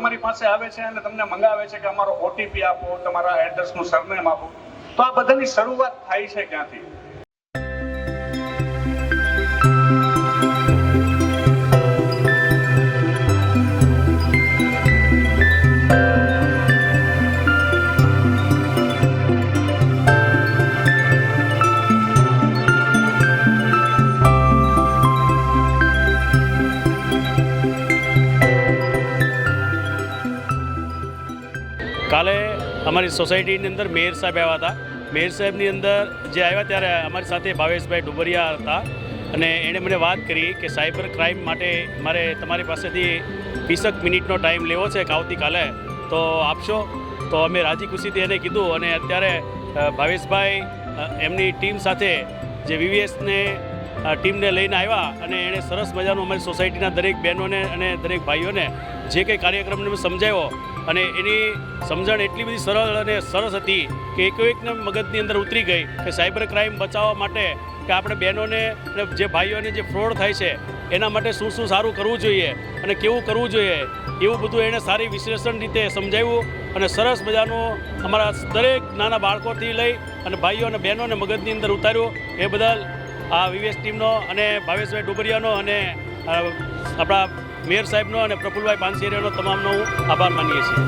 તમારી પાસે આવે છે અને તમને મંગાવે છે કે અમારો ઓટીપી આપો, તમારા એડ્રેસનું સરનેમ આપો, તો આ બધાની શરૂઆત થાય છે ક્યાંથી? કાલે અમારી સોસાયટીની અંદર મેયર સાહેબ આવ્યા હતા. મેયર સાહેબની અંદર જે આવ્યા ત્યારે અમારી સાથે ભાવેશભાઈ ડુબરિયા હતા અને એણે મને વાત કરી કે સાયબર ક્રાઇમ માટે મારે તમારી પાસેથી વીસક મિનિટનો ટાઈમ લેવો છે કે આવતીકાલે. તો આપશો? તો અમે રાજી ખુશીથી એને કીધું અને અત્યારે ભાવેશભાઈ એમની ટીમ સાથે જે વીવીએસને ટીમને લઈને આવ્યા અને એણે સરસ મજાનું અમારી સોસાયટીના દરેક બહેનોને અને દરેક ભાઈઓને જે કંઈ કાર્યક્રમને સમજાવ્યો અને એની સમજણ એટલી બધી સરળ અને સરસ હતી કે એક એકને મગજની અંદર ઉતરી ગઈ કે સાયબર ક્રાઇમ બચાવવા માટે કે આપણે બહેનોને અને જે ભાઈઓને જે ફ્રોડ થાય છે એના માટે શું શું સારું કરવું જોઈએ અને કેવું કરવું જોઈએ એવું બધું એણે સારી વિશ્લેષણ રીતે સમજાવ્યું અને સરસ મજાનું અમારા દરેક નાના બાળકોથી લઈ અને ભાઈઓ અને બહેનોને મગજની અંદર ઉતાર્યું. એ બદલ આ વીવીએસ ટીમનો અને ભાવેશભાઈ ડુબરિયાનો અને આપણા મેયર સાહેબનો અને પ્રફુલભાઈ પાનસેરિયાનો તમામનો હું આભાર માનીએ છીએ.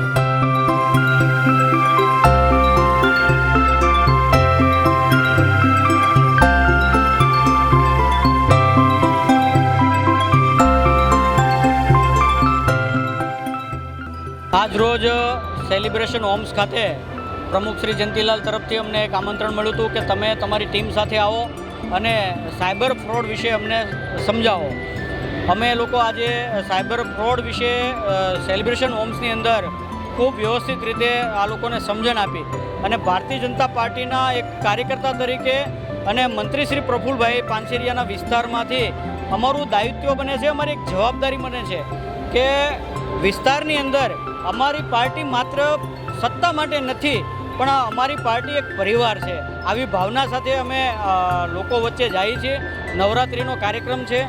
આજ રોજ સેલિબ્રેશન હોમ્સ ખાતે પ્રમુખ શ્રી જયંતિલાલ તરફથી અમને એક આમંત્રણ મળ્યું હતું કે તમે તમારી ટીમ સાથે આવો. અને સાયબર ફ્રોડ વિશે અમને સમજાવો. અમે લોકો આજે સાયબર ફ્રોડ વિશે સેલિબ્રેશન હોમ્સની અંદર ખૂબ વ્યવસ્થિત રીતે આ લોકોને સમજણ આપી અને ભારતીય જનતા પાર્ટીના એક કાર્યકર્તા તરીકે અને મંત્રી શ્રી પ્રફુલભાઈ પાનસેરિયાના વિસ્તારમાંથી અમારું દાયિત્વ બને છે, અમારી એક જવાબદારી બને છે કે વિસ્તારની અંદર અમારી પાર્ટી માત્ર સત્તા માટે નથી પણ અમારી પાર્ટી એક પરિવાર છે. આવી ભાવના સાથે અમે લોકો વચ્ચે જઈએ છીએ નવરાત્રિનો કાર્યક્રમ છે.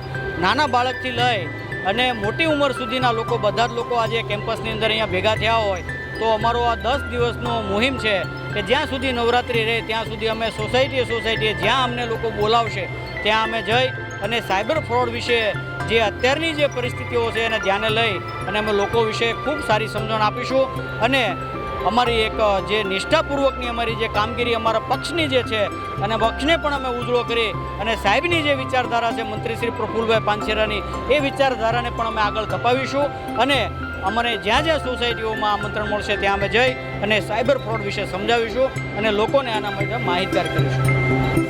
નાના બાળકથી લઈ અને મોટી ઉંમર સુધીના લોકો, બધા જ લોકો આજે કેમ્પસની અંદર અહીંયા ભેગા થયા હોય, તો અમારો આ દસ દિવસનો મુહિમ છે કે જ્યાં સુધી નવરાત્રિ રહે, ત્યાં સુધી અમે સોસાયટીએ સોસાયટીએ જ્યાં અમને લોકો બોલાવશે, ત્યાં અમે જઈ અને સાયબર ફ્રોડ વિશે જે અત્યારની જે પરિસ્થિતિઓ છે એને ધ્યાને લઈ અને અમે લોકો વિશે ખૂબ સારી સમજણ આપીશું. અને અમારી એક જે નિષ્ઠાપૂર્વકની અમારી જે કામગીરી અમારા પક્ષની જે છે અને પક્ષને પણ અમે ઉજળો કરી અને સાહેબની જે વિચારધારા છે મંત્રી શ્રી પ્રફુલભાઈ પાનસેરાની, એ વિચારધારાને પણ અમે આગળ ધપાવીશું અને અમને જ્યાં જ્યાં સોસાયટીઓમાં આમંત્રણ મળશે ત્યાં અમે જઈ અને સાયબર ફ્રોડ વિશે સમજાવીશું અને લોકોને આના માટે માહિતગાર કરીશું.